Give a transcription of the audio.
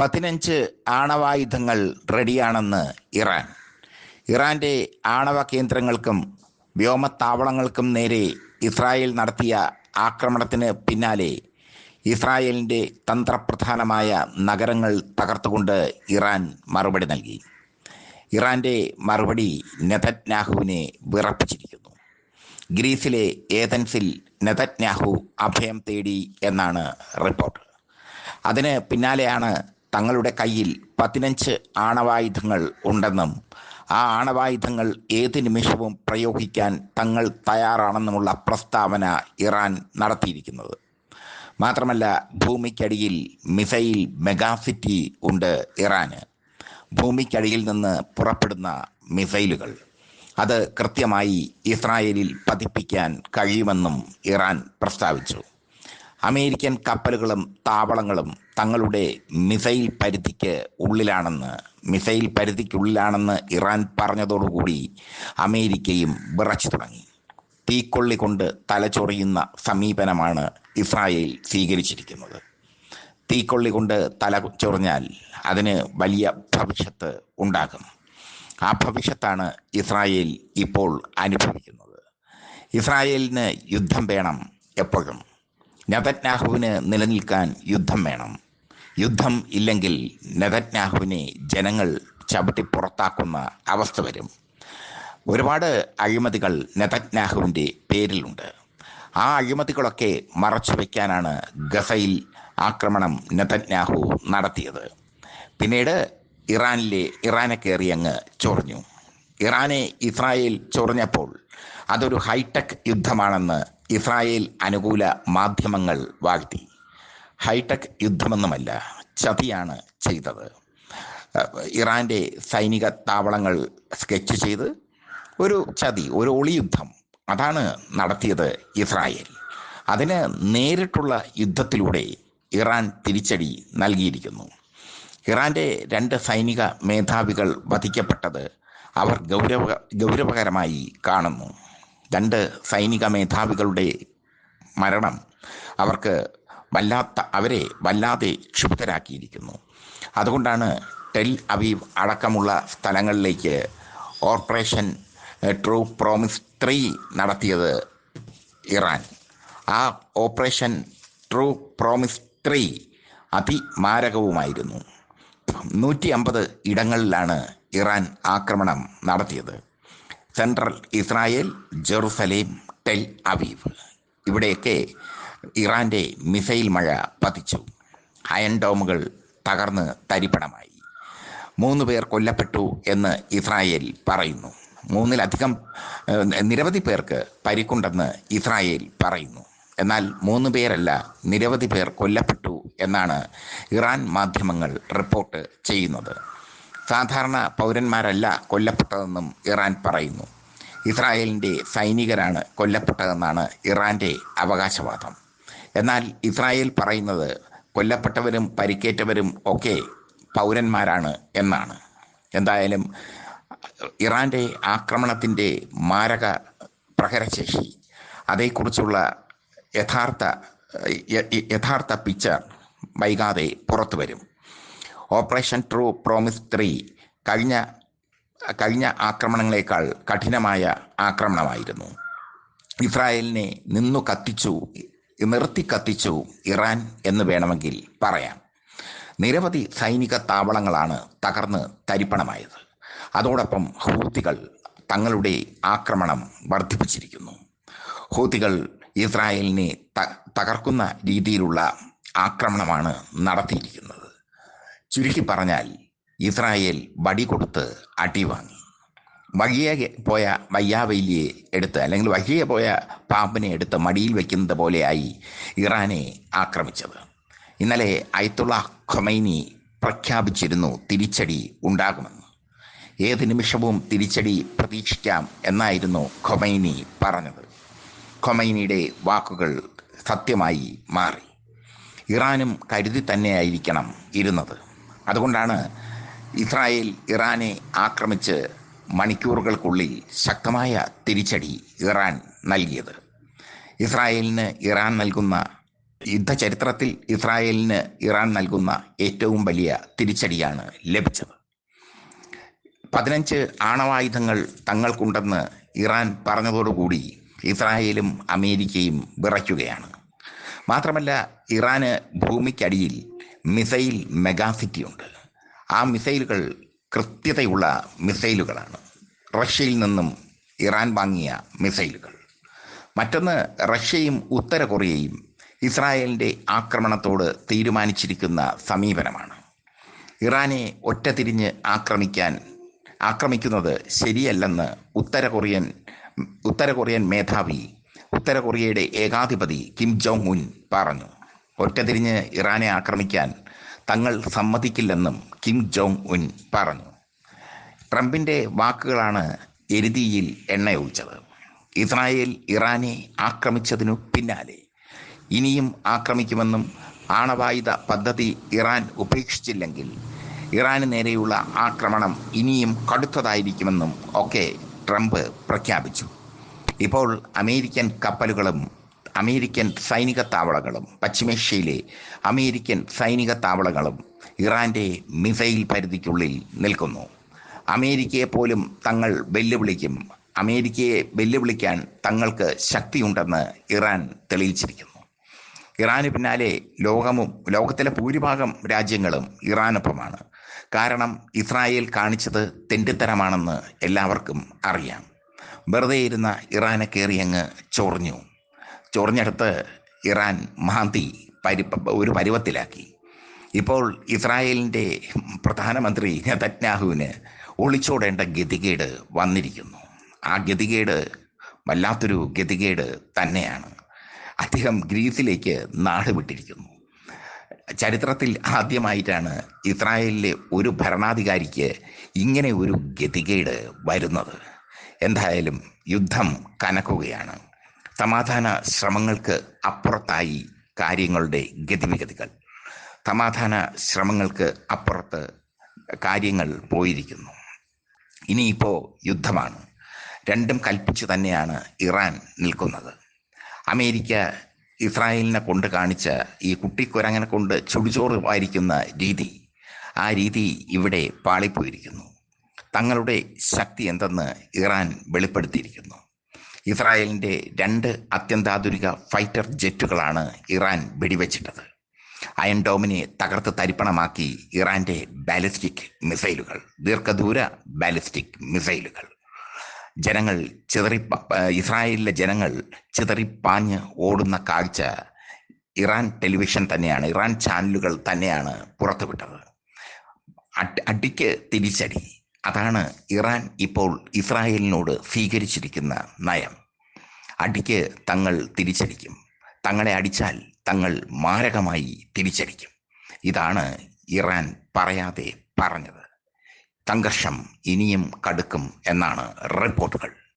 പതിനഞ്ച് ആണവായുധങ്ങൾ റെഡിയാണെന്ന് ഇറാൻ. ഇറാന്റെ ആണവ കേന്ദ്രങ്ങൾക്കും വ്യോമത്താവളങ്ങൾക്കും നേരെ ഇസ്രായേൽ നടത്തിയ ആക്രമണത്തിന് പിന്നാലെ ഇസ്രായേലിന്റെ തന്ത്രപ്രധാനമായ നഗരങ്ങൾ തകർത്തുകൊണ്ട് ഇറാൻ മറുപടി നൽകി. ഇറാന്റെ മറുപടി നെതന്യാഹുവിനെ വിറപ്പിച്ചിരിക്കുന്നു. ഗ്രീസിലെ ഏതൻസിൽ നെതന്യാഹു അഭയം തേടി എന്നാണ് റിപ്പോർട്ട്. അതിന് പിന്നാലെയാണ് തങ്ങളുടെ കയ്യിൽ പതിനഞ്ച് ആണവായുധങ്ങൾ ഉണ്ടെന്നും ആ ആണവായുധങ്ങൾ ഏത് നിമിഷവും പ്രയോഗിക്കാൻ തങ്ങൾ തയ്യാറാണെന്നുമുള്ള പ്രസ്താവന ഇറാൻ നടത്തിയിരിക്കുന്നത്. മാത്രമല്ല ഭൂമിക്കടിയിൽ മിസൈൽ മെഗാസിറ്റി ഉണ്ട് ഇറാന്. ഭൂമിക്കടിയിൽ നിന്ന് പുറപ്പെടുന്ന മിസൈലുകൾ. അത് കൃത്യമായി ഇസ്രായേലിൽ പതിപ്പിക്കാൻ കഴിയുമെന്നും ഇറാൻ പ്രസ്താവിച്ചു. അമേരിക്കൻ കപ്പലുകളും താവളങ്ങളും തങ്ങളുടെ മിസൈൽ പരിധിക്ക് ഉള്ളിലാണെന്ന് മിസൈൽ പരിധിക്കുള്ളിലാണെന്ന് ഇറാൻ പറഞ്ഞതോടുകൂടി അമേരിക്കയും വിറച്ചു തുടങ്ങി. തീക്കൊള്ളി കൊണ്ട് തലചൊറിയുന്ന സമീപനമാണ് ഇസ്രായേൽ സ്വീകരിച്ചിരിക്കുന്നത്. തീക്കൊള്ളി കൊണ്ട് തല ചൊറിഞ്ഞാൽ അതിന് വലിയ ഭവിഷ്യത്ത് ഉണ്ടാകും. ആ ഭവിഷ്യത്താണ് ഇസ്രായേൽ ഇപ്പോൾ അനുഭവിക്കുന്നത്. ഇസ്രായേലിന് യുദ്ധം വേണം എപ്പോഴും. നെതന്യാഹുവിന് നിലനിൽക്കാൻ യുദ്ധം വേണം. യുദ്ധം ഇല്ലെങ്കിൽ നെതന്യാഹുവിനെ ജനങ്ങൾ ചവിട്ടി പുറത്താക്കുന്ന അവസ്ഥ വരും. ഒരുപാട് അഴിമതികൾ നെതന്യാഹുവിന്റെ പേരിലുണ്ട്. ആ അഴിമതികളൊക്കെ മറച്ചു വയ്ക്കാനാണ് ഗസയിൽ ആക്രമണം നെതന്യാഹു നടത്തിയത്. പിന്നീട് ഇറാനിലെ ഇറാനെ കയറി അങ്ങ് ചൊറിഞ്ഞു. ഇറാനെ ഇസ്രായേൽ ചൊറിഞ്ഞപ്പോൾ അതൊരു ഹൈടെക് യുദ്ധമാണെന്ന് ഇസ്രായേൽ അനുകൂല മാധ്യമങ്ങൾ വാഴ്ത്തി ഹൈടെക് യുദ്ധമൊന്നുമല്ല ചതിയാണ് ചെയ്തത്. ഇറാന്റെ സൈനിക താവളങ്ങൾ സ്കെച്ച് ചെയ്ത് ഒരു ചതി ഒരു ഒളിയുദ്ധം അതാണ് നടത്തിയത് ഇസ്രായേൽ. അതിന് നേരിട്ടുള്ള യുദ്ധത്തിലൂടെ ഇറാൻ തിരിച്ചടി നൽകിയിരിക്കുന്നു. ഇറാന്റെ രണ്ട് സൈനിക മേധാവികൾ വധിക്കപ്പെട്ടത് അവർ ഗൗരവ ഗൗരവകരമായി കാണുന്നു. രണ്ട് സൈനിക മേധാവികളുടെ മരണം അവർക്ക് വല്ലാത്ത അവരെ വല്ലാതെ ക്ഷുബ്ധരാക്കിയിരിക്കുന്നു അതുകൊണ്ടാണ് ടെൽ അവീവ് അടക്കമുള്ള സ്ഥലങ്ങളിലേക്ക് ഓപ്പറേഷൻ ട്രൂ പ്രോമിസ് ത്രീ നടത്തിയത് ഇറാൻ. ആ ഓപ്പറേഷൻ ട്രൂ പ്രോമിസ് ത്രീ അതിമാരകവുമായിരുന്നു. നൂറ്റി അമ്പത് ഇടങ്ങളിലാണ് ഇറാൻ ആക്രമണം നടത്തിയത്. Central Israel Jerusalem Tel Aviv. ഇവിടെയൊക്കെ ഇറാന്റെ മിസൈൽ മഴ പതിച്ചു. അയൺ ഡോമുകൾ തകർന്ന് തരിപ്പണമായി. മൂന്ന് പേർ കൊല്ലപ്പെട്ടു എന്ന് ഇസ്രായേൽ പറയുന്നു. മൂന്നിലധികം നിരവധി പേർക്ക് പരിക്കുണ്ടെന്ന് ഇസ്രായേൽ പറയുന്നു. എന്നാൽ മൂന്ന് പേരല്ല നിരവധി പേർ കൊല്ലപ്പെട്ടു എന്നാണ് ഇറാൻ മാധ്യമങ്ങൾ റിപ്പോർട്ട് ചെയ്യുന്നത്. സാധാരണ പൗരന്മാരല്ല കൊല്ലപ്പെട്ടതെന്നും ഇറാൻ പറയുന്നു. ഇസ്രായേലിന്റെ സൈനികരാണ് കൊല്ലപ്പെട്ടതെന്നാണ് ഇറാന്റെ അവകാശവാദം. എന്നാൽ ഇസ്രായേൽ പറയുന്നത് കൊല്ലപ്പെട്ടവരും പരിക്കേറ്റവരും ഒക്കെ പൗരന്മാരാണ് എന്നാണ്. എന്തായാലും ഇറാന്റെ ആക്രമണത്തിന്റെ മാരക പ്രഹരശേഷി അതേക്കുറിച്ചുള്ള യഥാർത്ഥ യഥാർത്ഥ പിക്ചർ വൈകാതെ പുറത്തു വരും ഓപ്പറേഷൻ ട്രൂ പ്രോമിസ് ത്രീ കഴിഞ്ഞ കഴിഞ്ഞ ആക്രമണങ്ങളെക്കാൾ കഠിനമായ ആക്രമണമായിരുന്നു. ഇസ്രായേലിനെ നിന്നു കത്തിച്ചു നിർത്തി കത്തിച്ചു ഇറാൻ എന്ന് വേണമെങ്കിൽ പറയാം. നിരവധി സൈനിക താവളങ്ങളാണ് തകർന്ന് തരിപ്പണമായത്. അതോടൊപ്പം ഹൂത്തികൾ തങ്ങളുടെ ആക്രമണം വർദ്ധിപ്പിച്ചിരിക്കുന്നു. ഹൂത്തികൾ ഇസ്രായേലിനെ തകർക്കുന്ന രീതിയിലുള്ള ആക്രമണമാണ് നടത്തിയിരിക്കുന്നത്. ചുരുക്കി പറഞ്ഞാൽ ഇസ്രായേൽ വടി കൊടുത്ത് അടി വാങ്ങി. പോയ വയ്യാവൈലിയെ എടുത്ത് അല്ലെങ്കിൽ വഴിയെ പോയ പാമ്പിനെ എടുത്ത് മടിയിൽ വയ്ക്കുന്നത് പോലെയായി ഇറാനെ ആക്രമിച്ചത്. ഇന്നലെ അയത്തുള്ള ഖൊമൈനി പ്രഖ്യാപിച്ചിരുന്നു തിരിച്ചടി ഉണ്ടാകുമെന്ന്. ഏത് നിമിഷവും തിരിച്ചടി പ്രതീക്ഷിക്കാം എന്നായിരുന്നു ഖൊമൈനി പറഞ്ഞത്. ഖൊമൈനിയുടെ വാക്കുകൾ സത്യമായി മാറി. ഇറാനും കരുതി തന്നെയായിരിക്കണം ഇരുന്നത്. അതുകൊണ്ടാണ് ഇസ്രായേൽ ഇറാനെ ആക്രമിച്ച് മണിക്കൂറുകൾക്കുള്ളിൽ ശക്തമായ തിരിച്ചടി ഇറാൻ നൽകിയത്. ഇസ്രായേലിന് ഇറാൻ നൽകുന്ന യുദ്ധചരിത്രത്തിൽ ഇസ്രായേലിന് ഇറാൻ നൽകുന്ന ഏറ്റവും വലിയ തിരിച്ചടിയാണ് ലഭിച്ചത്. പതിനഞ്ച് ആണവായുധങ്ങൾ തങ്ങൾക്കുണ്ടെന്ന് ഇറാൻ പറഞ്ഞതോടുകൂടി ഇസ്രായേലും അമേരിക്കയും വിറയ്ക്കുകയാണ്. മാത്രമല്ല ഇറാന് ഭൂമിക്കടിയിൽ മിസൈൽ മെഗാസിറ്റി ഉണ്ട്. ആ മിസൈലുകൾ കൃത്യതയുള്ള മിസൈലുകളാണ്. റഷ്യയിൽ നിന്നും ഇറാൻ വാങ്ങിയ മിസൈലുകൾ. മറ്റൊന്ന് റഷ്യയും ഉത്തര കൊറിയയും ഇസ്രായേലിന്റെ ആക്രമണത്തോട് തീരുമാനിച്ചിരിക്കുന്ന സമീപനമാണ്. ഇറാനെ ഒറ്റതിരിഞ്ഞ് ആക്രമിക്കാൻ ആക്രമിക്കുന്നത് ശരിയല്ലെന്ന് ഉത്തര കൊറിയൻ ഉത്തര കൊറിയൻ മേധാവി ഉത്തര കൊറിയയുടെ ഏകാധിപതി കിം ജോങ് ഉൻ പറഞ്ഞു ഒറ്റതിരിഞ്ഞ് ഇറാനെ ആക്രമിക്കാൻ തങ്ങൾ സമ്മതിക്കില്ലെന്നും കിം ജോങ് ഉൻ പറഞ്ഞു. ട്രംപിന്റെ വാക്കുകളാണ് എരുതിയിൽ എണ്ണയൊഴിച്ചത്. ഇസ്രായേൽ ഇറാനെ ആക്രമിച്ചതിനു പിന്നാലെ. ഇനിയും ആക്രമിക്കുമെന്നും ആണവായുധ പദ്ധതി ഇറാൻ ഉപേക്ഷിച്ചില്ലെങ്കിൽ ഇറാന് നേരെയുള്ള ആക്രമണം ഇനിയും കടുത്തതായിരിക്കുമെന്നും ഒക്കെ ട്രംപ് പ്രഖ്യാപിച്ചു. ഇപ്പോൾ അമേരിക്കൻ കപ്പലുകളും അമേരിക്കൻ സൈനിക താവളങ്ങളും പശ്ചിമേഷ്യയിലെ അമേരിക്കൻ സൈനിക താവളങ്ങളും ഇറാന്റെ മിസൈൽ പരിധിക്കുള്ളിൽ നിൽക്കുന്നു. അമേരിക്കയെ പോലും തങ്ങൾ വെല്ലുവിളിക്കും. അമേരിക്കയെ വെല്ലുവിളിക്കാൻ തങ്ങൾക്ക് ശക്തിയുണ്ടെന്ന് ഇറാൻ തെളിയിച്ചിരിക്കുന്നു. ഇറാന് പിന്നാലെ ലോകമും ലോകത്തിലെ ഭൂരിഭാഗം രാജ്യങ്ങളും ഇറാനൊപ്പമാണ്. കാരണം ഇസ്രായേൽ കാണിച്ചത് തെണ്ടിത്തരമാണെന്ന് എല്ലാവർക്കും അറിയാം. വെറുതെ ഇരുന്ന ഇറാനെ കയറിയങ്ങ് ചൊറിഞ്ഞു. ചൊറിഞ്ഞെടുത്ത് ഇറാൻ മഹാന്തി പരി ഒരു പരുവത്തിലാക്കി. ഇപ്പോൾ ഇസ്രായേലിന്റെ പ്രധാനമന്ത്രി നെതന്യാഹുവിന് ഒളിച്ചോടേണ്ട ഗതികേട് വന്നിരിക്കുന്നു. ആ ഗതികേട് വല്ലാത്തൊരു ഗതികേട് തന്നെയാണ്. അദ്ദേഹം ഗ്രീസിലേക്ക് നാട് വിട്ടിരിക്കുന്നു. ചരിത്രത്തിൽ ആദ്യമായിട്ടാണ് ഇസ്രായേലിലെ ഒരു ഭരണാധികാരിക്ക് ഇങ്ങനെ ഒരു ഗതികേട് വരുന്നത്. എന്തായാലും യുദ്ധം കനക്കുകയാണ്. സമാധാന ശ്രമങ്ങൾക്ക് അപ്പുറത്തായി കാര്യങ്ങളുടെ ഗതിവിഗതികൾ. സമാധാന ശ്രമങ്ങൾക്ക് അപ്പുറത്ത് കാര്യങ്ങൾ പോയിരിക്കുന്നു. ഇനിയിപ്പോൾ യുദ്ധമാണ്. രണ്ടും കൽപ്പിച്ചു തന്നെയാണ് ഇറാൻ നിൽക്കുന്നത്. അമേരിക്ക ഇസ്രായേലിനെ കൊണ്ട് കാണിച്ച ഈ കുട്ടിക്കുരങ്ങനെ കൊണ്ട് ചുടിച്ചോറ് വായിരിക്കുന്ന രീതി ആ രീതി ഇവിടെ പാളിപ്പോയിരിക്കുന്നു. തങ്ങളുടെ ശക്തി എന്തെന്ന് ഇറാൻ വെളിപ്പെടുത്തിയിരിക്കുന്നു. ഇസ്രായേലിന്റെ രണ്ട് അത്യന്താധുനിക ഫൈറ്റർ ജെറ്റുകളാണ് ഇറാൻ വെടിവെച്ചിട്ടത്. അയൺ ഡോമിനെ തകർത്ത് തരിപ്പണമാക്കി ഇറാന്റെ ബാലിസ്റ്റിക് മിസൈലുകൾ ദീർഘദൂര ബാലിസ്റ്റിക് മിസൈലുകൾ. ജനങ്ങൾ ചിതറി ഇസ്രായേലിലെ ജനങ്ങൾ ചിതറിപ്പാഞ്ഞ് ഓടുന്ന കാഴ്ച ഇറാൻ ടെലിവിഷൻ തന്നെയാണ് ഇറാൻ ചാനലുകൾ തന്നെയാണ് പുറത്തുവിട്ടത്. അടിക്ക് തിരിച്ചടി. അതാണ് ഇറാൻ ഇപ്പോൾ ഇസ്രായേലിനോട് സ്വീകരിച്ചിരിക്കുന്ന നയം. അടിക്ക് തങ്ങൾ തിരിച്ചടിക്കും. തങ്ങളെ അടിച്ചാൽ തങ്ങൾ മാരകമായി തിരിച്ചടിക്കും. ഇതാണ് ഇറാൻ പറയാതെ പറഞ്ഞത്. സംഘർഷം ഇനിയും കടുക്കും എന്നാണ് റിപ്പോർട്ടുകൾ.